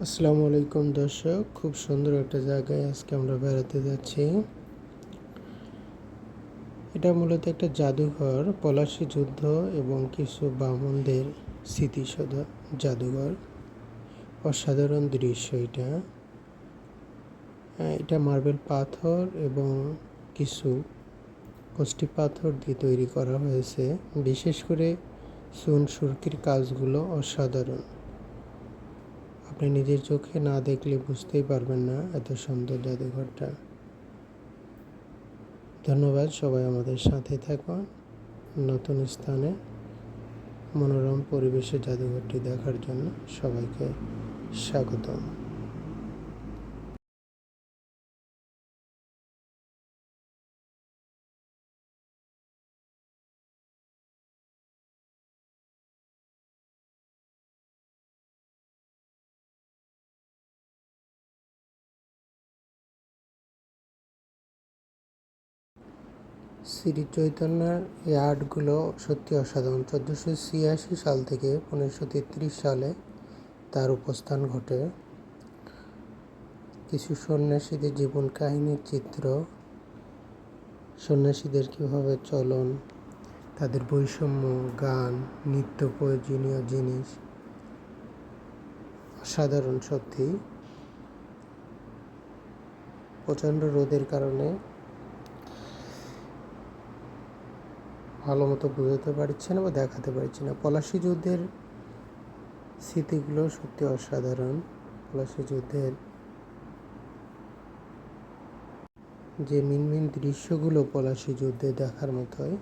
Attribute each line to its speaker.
Speaker 1: আসসালামু আলাইকুম দর্শক খুব সুন্দর একটা জায়গায় আজকে আমরা বেড়াতে যাচ্ছি। এটা মূলত একটা জাদুঘর পলাশী যুদ্ধ এবং কিছু বামনদের স্মৃতিসৌধ জাদুঘর। অসাধারণ দৃশ্য এটা। হ্যাঁ, এটা মার্বেল পাথর এবং কিছু কষ্টি পাথর দিয়ে তৈরি করা হয়েছে। বিশেষ করে সুন সুরকির কাজগুলো অসাধারণ। আপনি নিজের চোখে না দেখলে বুঝতেই পারবেন না এত সুন্দর জাদুঘরটা। ধন্যবাদ, সবাই আমাদের সাথে থাকুন। নতুন স্থানে মনোরম পরিবেশে জাদুঘরটি দেখার জন্য সবাইকে স্বাগতম। শ্রী চৈতন্যের এই আর্টগুলো সত্যি অসাধারণ। চোদ্দোশো ছিয়াশি সাল থেকে পনেরোশো তেত্রিশ সালে তার উপস্থান ঘটে। কিছু সন্ন্যাসীদের জীবন কাহিনীর চিত্র, সন্ন্যাসীদের কীভাবে চলন, তাদের বৈষম্য, গান, নিত্য প্রয়োজনীয় জিনিস, অসাধারণ সত্যি। প্রচণ্ড রোদের কারণে ভালো মতো বোঝাতে পারছি না বা দেখাতে পারছি না। পলাশি যুদ্ধের স্মৃতিগুলো সত্যি অসাধারণ। পলাশি যুদ্ধের যে মিনমিন দৃশ্যগুলো পলাশি যুদ্ধে দেখার মতোই।